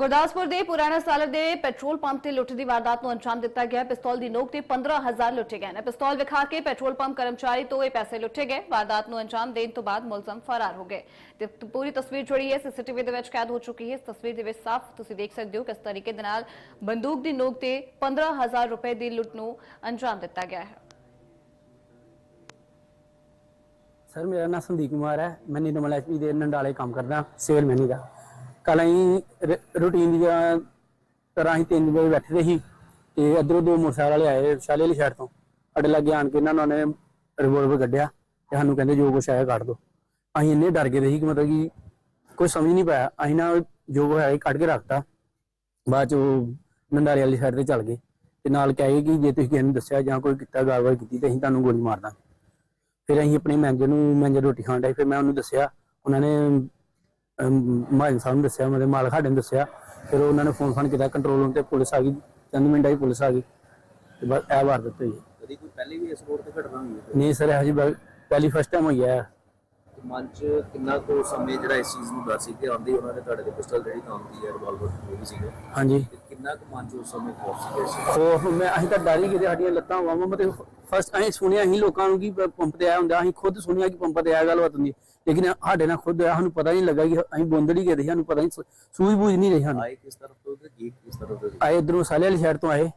ਗੁਰਦਾਸਪੁਰ ਦੇ ਪੁਰਾਣਾ ਸਾਲਰ ਦੇ ਪੈਟਰੋਲ ਪੰਪ ਤੇ ਲੁੱਟ ਦੀ ਵਾਰਦਾਤ ਨੂੰ ਅੰਜਾਮ ਦਿੱਤਾ ਗਿਆ। ਪਿਸਤੌਲ ਦੀ ਨੋਕ ਤੇ 15000 ਲੁੱਟੇ ਗਏ ਨੇ। ਪਿਸਤੌਲ ਵਿਖਾ ਕੇ ਪੈਟਰੋਲ ਪੰਪ ਕਰਮਚਾਰੀ ਤੋਂ ਇਹ ਪੈਸੇ ਲੁੱਟੇ ਗਏ। ਵਾਰਦਾਤ ਨੂੰ ਅੰਜਾਮ ਦੇਣ ਤੋਂ ਬਾਅਦ ਮੁਲਜ਼ਮ ਫਰਾਰ ਹੋ ਗਏ। ਤੇ ਪੂਰੀ ਤਸਵੀਰ ਜਿਹੜੀ ਹੈ। ਸੀਸੀਟੀਵੀ ਦੇ ਵਿੱਚ ਕੈਦ ਹੋ ਚੁੱਕੀ ਹੈ। ਇਸ ਤਸਵੀਰ ਦੇ ਵਿੱਚ ਸਾਫ਼ ਤੁਸੀਂ ਦੇਖ ਸਕਦੇ ਹੋ ਕਿਸ ਤਰੀਕੇ ਦੇ ਨਾਲ ਬੰਦੂਕ ਦੀ ਨੋਕ ਤੇ 15000 ਰੁਪਏ ਦੀ ਲੁੱਟ ਨੂੰ ਅੰਜਾਮ ਦਿੱਤਾ ਗਿਆ ਹੈ। ਸਰ, ਮੇਰਾ ਨਾਮ ਸੰਦੀਪ ਕੁਮਾਰ ਹੈ। ਮੈਂ ਨਿਰਮਲ ਐਚਪੀ ਦੇ ਨੰਡਾਲੇ ਕੰਮ ਕਰਦਾ। ਸੇਲ ਮੈਨੀ ਦਾ। ਕੱਲ ਅਸੀਂ ਰੂਟੀਨ ਦੀ ਤਰ੍ਹਾਂ ਹੀ 3 ਵਜੇ ਬੈਠੇ ਸੀ ਤੇ ਅਧਰੋਂ ਦੋ ਮੋਟਰਸਾਈਕਲ ਵਾਲੇ ਆਏ ਸ਼ਾਲੇ ਵਾਲੀ ਸਾਈਡ ਤੋਂ। ਸਾਡੇ ਲੱਗੇ ਆਣ ਕੇ ਇਹਨਾਂ ਨੇ ਰਿਵੋਲਵਰ ਕੱਢਿਆ ਤੇ ਸਾਨੂੰ ਕਹਿੰਦੇ ਜੋ ਕੁਛ ਆਇਆ ਕੱਢ ਦੋ। ਅਸੀਂ ਇੰਨੇ ਡਰ ਗਏ ਸੀ ਕਿ ਮਤਲਬ ਕਿ ਕੋਈ ਸਮਝ ਨਹੀਂ ਪਾਇਆ। ਅਸੀਂ ਨਾ ਜੋ ਹੋਇਆ ਸੀ ਕੱਢ ਕੇ ਰੱਖਤਾ। ਬਾਅਦ ਚ ਉਹ ਨੰਡਾਲੇ ਵਾਲੀ ਸਾਈਡ ਤੇ ਚੱਲ ਗਏ ਤੇ ਨਾਲ ਕਹੇ ਕਿ ਜੇ ਤੁਸੀਂ ਕਿਸੇ ਨੂੰ ਦੱਸਿਆ ਜਾਂ ਕੋਈ ਕੀਤਾ ਕਾਰਵਾਈ ਕੀਤੀ ਤੇ ਅਸੀਂ ਤੁਹਾਨੂੰ ਗੋਲੀ ਮਾਰ ਦਾਂਗੇ। ਫਿਰ ਅਸੀਂ ਆਪਣੇ ਮੈਨੇਜਰ ਨੂੰ ਮੈਨੇਜਰ ਰੋਟੀ ਖਾਣ ਡਿਆ ਫਿਰ ਮੈਂ ਉਹਨੂੰ ਦੱਸਿਆ, ਉਹਨਾਂ ਨੇ ਮਾਇਨ ਸਾਹਿਬ ਨੂੰ ਦੱਸਿਆ ਮੇਰੇ ਮਾਲਕ ਸਾਡੇ ਨੂੰ ਦੱਸਿਆ। ਫਿਰ ਉਹਨਾਂ ਨੇ ਫੋਨ ਫਾਨ ਕੀਤਾ ਕੰਟਰੋਲ ਰੂਮ ਤੇ ਪੁਲਿਸ ਆ ਗਈ। ਚੰਦ ਮਿੰਟਾਂ ਹੀ ਪੁਲਿਸ ਆ ਗਈ। ਤੇ ਬਸ ਇਹ ਵਾਰ ਦਿੱਤੀ ਹੈ। ਕਦੀ ਕੋਈ ਪਹਿਲੇ ਵੀ ਇਸ ਰੋਡ ਤੇ ਘਟਨਾ ਹੋਈ ਹੈ? ਨਹੀਂ ਸਰ ਇਹ ਜੀ ਪਹਿਲੀ ਫਸਟ ਟਾਈਮ ਹੋਈ ਹੈ। ਤੇ ਮਨ ਚ ਕਿੰਨਾ ਕੋ ਸਮੇਂ ਜਿਹੜਾ ਇਸ ਚੀਜ਼ ਨੂੰ ਡਰ ਸੀ ਕਿ ਆਉਂਦੇ ਉਹਨਾਂ ਨੇ ਤੁਹਾਡੇ ਦੇ ਪਿਸਟਲ ਜਿਹੜੀ ਕੰਮ ਦੀ ਹੈ ਰਿਵਾਲਵਰ ਜੋ ਵੀ ਸੀਗਾ। ਹਾਂਜੀ। ਤੇ ਕਿੰਨਾ ਕੁ ਮਨ ਚ ਉਸ ਸਮੇਂ ਖੌਫ ਸੀ ਇਸ ਚੀਜ਼ ਦਾ? ਖੋਫ ਮੈਂ ਅਸੀਂ ਤਾਂ ਡਰ ਹੀ ਗਏ ਤੇ ਸਾਡੀਆਂ ਲੱਤਾਂ ਵਾਵਾਂ ਮਤਲਬ ਫਸਟ ਅਸੀਂ ਸੁਣਿਆ ਅਸੀਂ ਲੋਕਾਂ ਨੂੰ ਕਿ ਪ- ਪੰਪ ਤੇ ਆਇਆ ਹੁੰਦਾ ਅਸੀਂ ਖੁਦ ਸੁਣਿਆ ਕਿ ਪੰਪ ਤੇ ਆਇਆ ਗੱਲ ਬਾਤ ਹੁੰਦੀ। ਲੇਕਿਨ ਸਾਡੇ ਨਾਲ ਖੁਦ ਆਇਆ ਸਾਨੂੰ ਪਤਾ ਨਹੀਂ ਲੱਗਾ ਕਿ ਅਸੀਂ ਬੋਂਦੜ ਗਏ ਸੀ, ਸਾਨੂੰ ਪਤਾ ਨਹੀਂ ਸੂਝ ਬੂਝ ਨਹੀਂ ਰਹੀ ਸਾਨੂੰ। ਆਏ ਕਿਸ ਤਰਫ ਤੋਂ ਤੇ ਗੇਟ ਕਿਸ ਤਰਫ ਤੋਂ? ਆਏ ਇਧਰੋਂ ਸਾਲੇ ਵਾਲੀ ਸਾਈਡ ਤੋਂ ਆਏ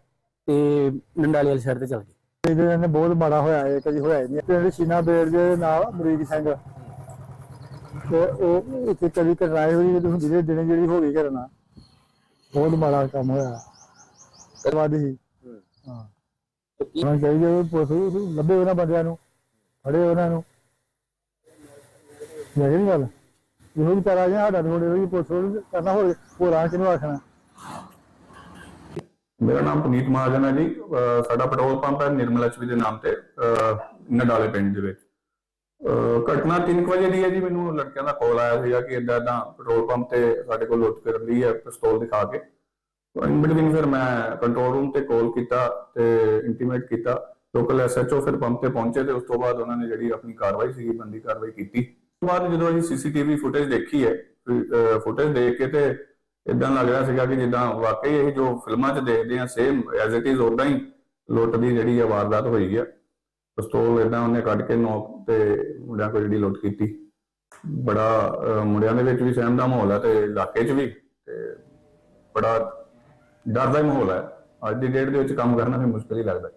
ਤੇ ਨੰਡਾਲੀ ਵਾਲੀ ਸਾਈਡ ਤੇ ਚੱਲ ਗਏ। ਇਹਦੇ ਨੇ ਬਹੁਤ ਮਾੜਾ ਹੋਇਆ ਹੈ ਕਦੀ ਹੋਇਆ ਨਹੀਂ ਪਿੰਡ ਸ਼ੀਨਾ ਬੇੜ ਦੇ ਨਾਲ ਅਮਰੀਕ ਸਿੰਘ। ਤੇ ਉਹ ਇੱਥੇ ਕਦੀ ਕਰਾਏ ਹੋਈ ਜਦੋਂ ਹੁੰਦੀ ਜਿਹੜੇ ਦਿਨੇ ਜਿਹੜੀ ਹੋ ਗਈ ਕਰਨਾ ਬਹੁਤ ਮਾੜਾ ਕੰਮ ਹੋਇਆ। ਕਰਵਾਦੀ ਸੀ ਹੂੰ। ਹਾਂ। ਤੇ ਕੀ ਉਹਨਾਂ ਚਾਹੀਦੇ ਉਹ ਪੁਲਿਸ ਲੱਭੇ ਉਹਨਾਂ ਬੰਦਿਆਂ ਨੂੰ ਫੜੇ ਉਹਨਾਂ ਨੂੰ। ਜਿਹੜੀ ਨਹੀਂ ਗੱਲ। ਇਹੋ ਵੀ ਕਰਾ ਗਿਆ ਸਾਡਾ ਥੋੜੇ ਹੋਈ ਪੁਲਿਸ ਕਰਨਾ ਹੋਰ, ਹੋਰਾਂ ਕਿਹਨੂੰ ਆਖਣਾ। ਮੇਰਾ ਨਾਮ ਪੁਨੀਤ ਮਹਾਜਨ ਹੈ ਜੀ ਸਾਡਾ ਪੈਟਰੋਲ ਪੰਪ ਹੈ ਨਿਰਮਲ ਐਚਪੀ ਦੇ ਨਾਮ ਤੇ ਨਡਾਲੇ ਪਿੰਡ ਦੇ ਵਿੱਚ। ਘਟਨਾ 3 ਵਜੇ ਦੀ ਹੈ ਜੀ, ਮੈਨੂੰ ਲੜਕਿਆਂ ਦਾ ਕਾਲ ਆਇਆ ਸੀਗਾ ਕਿ ਇਦਾਂ ਇਦਾਂ ਪੈਟਰੋਲ ਪੰਪ ਤੇ ਸਾਡੇ ਕੋਲ ਲੁੱਟ ਕਰ ਲਈ ਹੈ, ਪਿਸਤੌਲ ਦਿਖਾ ਕੇ। ਇਨ ਬਿਟਵੀਨ ਫਿਰ ਮੈਂ ਕੰਟਰੋਲ ਰੂਮ ਤੇ ਕਾਲ ਕੀਤਾ ਤੇ ਇੰਟੀਮੇਟ ਕੀਤਾ। ਲੋਕਲ ਐਸਐਚਓ ਫਿਰ ਪੰਪ ਤੇ ਪਹੁੰਚੇ ਤੇ ਉਸ ਤੋਂ ਬਾਅਦ ਉਹਨਾਂ ਨੇ ਜਿਹੜੀ ਆਪਣੀ ਕਾਰਵਾਈ ਸੀਗੀ, ਬੰਦੀ ਕਾਰਵਾਈ ਕੀਤੀ। ਬਾਅਦ ਜਦੋਂ ਅਸੀਂ ਸੀਸੀਟੀਵੀ ਫੁਟੇਜ ਦੇਖੀ ਹੈ ਫੁਟੇਜ ਦੇਖ ਕੇ ਤੇ ਇਦਾਂ ਲੱਗ ਰਿਹਾ ਸੀਗਾ ਕਿ ਜਿੱਦਾਂ ਵਾਕਈ ਇਹ ਜੋ ਫਿਲਮਾਂ 'ਚ ਦੇਖਦੇ ਆ ਸੇਮ ਐਜ਼ ਇਟ ਇਜ਼ ਉਦਾਂ ਹੀ ਲੁੱਟ ਦੀ ਜਿਹੜੀ ਆ ਵਾਰਦਾਤ ਹੋਈ ਹੈ ਪਿਸਤੌਲ ਇਦਾਂ ਉਹਨੇ ਕੱਢ ਕੇ ਨੋਕ ਤੇ ਮੁੰਡਿਆਂ ਕੋਲ ਜਿਹੜੀ ਲੁੱਟ ਕੀਤੀ। ਬੜਾ ਮੁੰਡਿਆਂ ਦੇ ਵਿੱਚ ਵੀ ਸਹਿਮ ਦਾ ਮਾਹੌਲ ਹੈ ਤੇ ਇਲਾਕੇ 'ਚ ਵੀ ਤੇ ਬੜਾ ਡਰ ਦਾ ਮਾਹੌਲ ਹੈ ਅੱਜ ਦੀ ਡੇਟ ਦੇ ਵਿੱਚ ਕੰਮ ਕਰਨਾ ਫਿਰ ਮੁਸ਼ਕਲ ਹੀ ਲੱਗਦਾ।